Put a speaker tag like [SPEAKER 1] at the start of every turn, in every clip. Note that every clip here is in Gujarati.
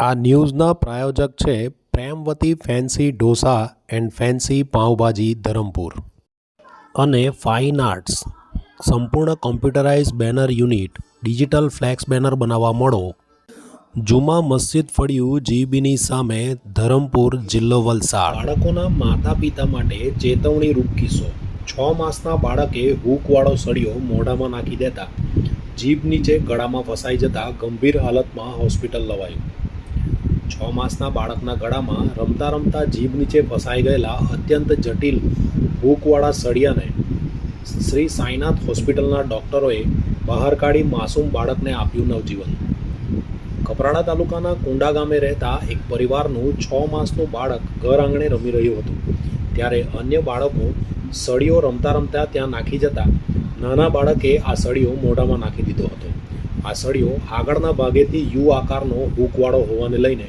[SPEAKER 1] આ ન્યૂઝના પ્રાયોજક છે Premvati fancy dosa and fancy pav bhaji Dharampur. અને ફાઇન આર્ટ્સ. સંપૂર્ણ computerise banner unit, digital flex banner બનાવવા મળો. જુમા મસ્જિદ ફળિયું જીબીની સામે ધરમપુર જિલ્લો વલસાડ. બાળકોના માતા પિતા માટે ચેતવણી રૂપ કિસ્સો. છ માસના બાળકે હૂકવાળો સળિયો મોઢામાં નાખી દેતા. જીભ નીચે ગળામાં ફસાઈ જતા ગંભીર હાલતમાં હોસ્પિટલ લવાયું. છ માસના બાળકના ગળામાં રમતા રમતા જીભ નીચે ફસાઈ ગયેલા અત્યંત જટિલ હૂકવાળા સળિયાને શ્રી સાંઈનાથ હોસ્પિટલના ડૉક્ટરોએ બહાર કાઢી માસૂમ બાળકને આપ્યું નવજીવન. કપરાડા તાલુકાના કુંડા ગામે રહેતા એક પરિવારનું છ માસનું બાળક ઘર આંગણે રમી રહ્યું હતું. ત્યારે અન્ય બાળકો સળીઓ રમતા રમતા ત્યાં નાખી જતા નાના બાળકે આ સળિયો મોઢામાં નાખી દીધો હતો. આ સળિયો આગળના ભાગેથી યુ આકારનો હૂકવાળો હોવાને લઈને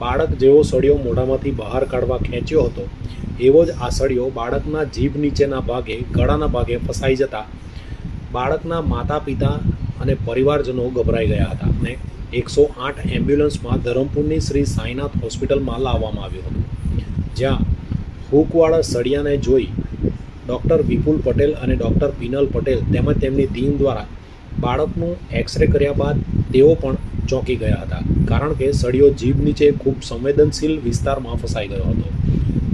[SPEAKER 1] બાળક જેવો સળિયો મોઢામાંથી બહાર કાઢવા ખેંચ્યો હતો. એવો જ આ સળિયો બાળકના જીભ નીચેના ભાગે, ગળાના ભાગે ફસાઈ જતા બાળકના માતા પિતા અને પરિવારજનો ગભરાઈ ગયા હતા અને એકસો આઠ એમ્બ્યુલન્સમાં ધરમપુરની શ્રી સાંઈનાથ હોસ્પિટલમાં લાવવામાં આવ્યો હતો. જ્યાં હૂકવાળા સળિયાને જોઈ ડૉક્ટર વિપુલ પટેલ અને ડૉક્ટર પિનલ પટેલ તેમજ તેમની ટીમ દ્વારા બાળકનું એક્સરે કર્યા બાદ તેઓ પણ ચોંકી ગયા હતા. કારણ કે સળિયો જીભ નીચે ખૂબ સંવેદનશીલ વિસ્તારમાં ફસાઈ ગયો હતો.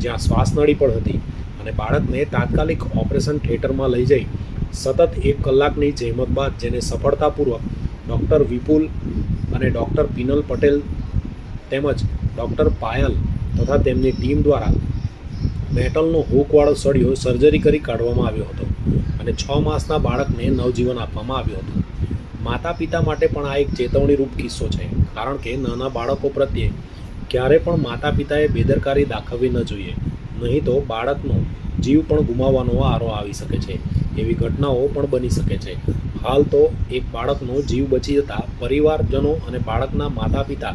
[SPEAKER 1] જ્યાં શ્વાસનળી પણ હતી અને બાળકને તાત્કાલિક ઓપરેશન થિયેટરમાં લઈ જઈ સતત એક કલાકની જહેમત બાદ જેને સફળતાપૂર્વક ડૉક્ટર વિપુલ અને ડૉક્ટર પિનલ પટેલ તેમજ ડૉક્ટર પાયલ તથા તેમની ટીમ દ્વારા મેટલનો હૂકવાળો સળિયો સર્જરી કરી કાઢવામાં આવ્યો હતો અને છ માસના બાળકને નવજીવન આપવામાં આવ્યું હતું. માતા પિતા માટે પણ આ એક ચેતવણીરૂપ કિસ્સો છે, કારણ કે નાના બાળકો પ્રત્યે ક્યારે પણ માતા પિતાએ બેદરકારી દાખવવી ન જોઈએ, નહીં તો બાળકનો જીવ પણ ગુમાવવાનો આરો આવી શકે છે, એવી ઘટનાઓ પણ બની શકે છે. હાલ તો એક બાળકનો જીવ બચી જતા પરિવારજનો અને બાળકના માતા પિતા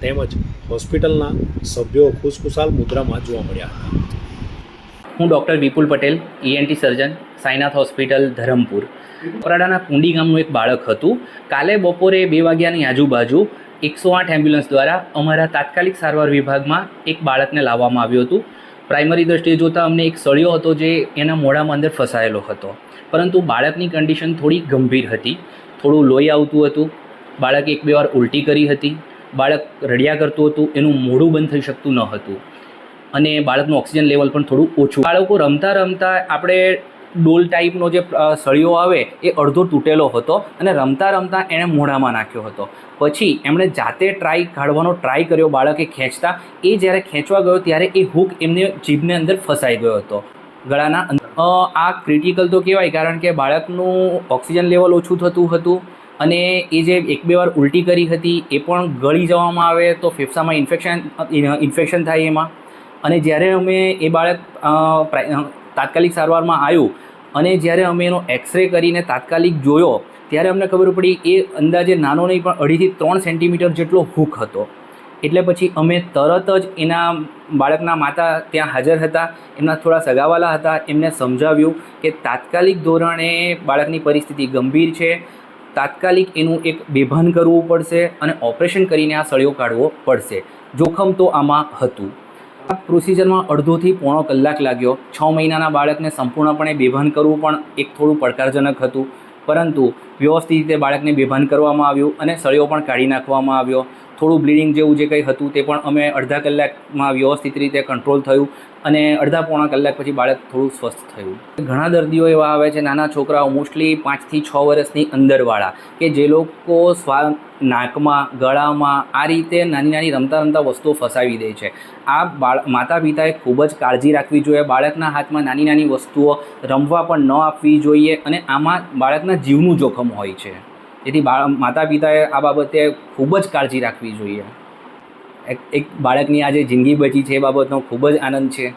[SPEAKER 1] તેમજ હોસ્પિટલના સભ્યો ખુશખુશાલ મુદ્રામાં જોવા મળ્યા હતા.
[SPEAKER 2] હું doctor Vipul Patel ENT surgeon Sainath hospital, Dharampur. કપરાડાના કુંડી ગામનું એક બાળક હતું. કાલે બપોરે બે વાગ્યાની આજુબાજુ એકસો આઠ એમ્બ્યુલન્સ દ્વારા અમારા તાત્કાલિક સારવાર વિભાગમાં એક બાળકને લાવવામાં આવ્યું હતું. પ્રાઇમરી દ્રષ્ટિએ જોતાં અમને એક સળિયો હતો જે એના મોઢામાં અંદર ફસાયેલો હતો. પરંતુ બાળકની કન્ડિશન થોડી ગંભીર હતી. થોડું લોહી આવતું હતું. બાળકે એક બે વાર ઉલટી કરી હતી. બાળક રડિયા કરતું હતું. એનું મોઢું બંધ થઈ શકતું ન હતું. અને બાળકનું ઓક્સિજન લેવલ પણ થોડું ઓછું. બાળકો રમતા રમતા આપણે ડોલ ટાઈપનો જે સળિયો આવે, એ અડધો તૂટેલો હતો અને રમતા રમતા એણે મોઢામાં નાખ્યો હતો. પછી એમણે જાતે ટ્રાય કાઢવાનો ટ્રાય કર્યો, બાળકે ખેંચતા. એ જ્યારે ખેંચવા ગયો ત્યારે એ હૂક એમને જીભને અંદર ફસાઈ ગયો હતો. ગળાના આ ક્રિટિકલ તો કહેવાય કારણ કે બાળકનું ઓક્સિજન લેવલ ઓછું થતું હતું અને એ જે એક બે વાર ઉલટી કરી હતી, એ પણ ગળી જવામાં આવે તો ફેફસામાં ઇન્ફેક્શન ઇન્ફેક્શન થાય એમાં. અને જ્યારે અમે એ બાળક તાત્કાલિક સારવારમાં આવ્યું અને જ્યારે અમે એનો એક્સરે કરીને તાત્કાલિક જોયો, ત્યારે અમને ખબર પડી એ અંદાજે નાનો નહીં, પણ અઢીથી ત્રણ સેન્ટીમીટર જેટલો હુક હતો. એટલે પછી અમે તરત જ એના બાળકના માતા ત્યાં હાજર હતા, એમના થોડા સગાવાલા હતા, એમને સમજાવ્યું કે તાત્કાલિક ધોરણે બાળકની પરિસ્થિતિ ગંભીર છે, તાત્કાલિક એનું એક બેભાન કરવું પડશે અને ઓપરેશન કરીને આ સળિયો કાઢવો પડશે. જોખમ તો આમાં હતું. આ પ્રોસિજરમાં અડધોથી પોણો કલાક લાગ્યો. છ મહિનાના બાળકને સંપૂર્ણપણે બેભાન કરવું પણ એક થોડું પડકારજનક હતું. પરંતુ વ્યવસ્થિત રીતે બાળકને બેભાન કરવામાં આવ્યું અને સળિયો પણ કાઢી નાખવામાં આવ્યો. થોડું બ્લીડિંગ જેવું જે કંઈ હતું તે પણ અમે અડધા કલાકમાં વ્યવસ્થિત રીતે કંટ્રોલ થયું અને અડધા પોણા કલાક પછી બાળક થોડું સ્વસ્થ થયું. ઘણા દર્દીઓ એવા આવે છે, નાના છોકરાઓ, મોસ્ટલી પાંચથી છ વર્ષની અંદરવાળા, કે જે લોકો સ્વા, નાકમાં, ગળામાં આ રીતે નાની નાની રમતા રમતા વસ્તુઓ ફસાવી દે છે. આ બાળ માતા પિતાએ ખૂબ જ કાળજી રાખવી જોઈએ, બાળકના હાથમાં નાની નાની વસ્તુઓ રમવા પણ ન આપવી જોઈએ અને આમાં બાળકના જીવનું જોખમ હોય છે. તેથી માતા પિતાએ આ બાબતે ખૂબ જ કાળજી રાખવી જોઈએ. એક બાળકની આજે જિંદગી બચી છે એ બાબતનો ખૂબ જ આનંદ છે.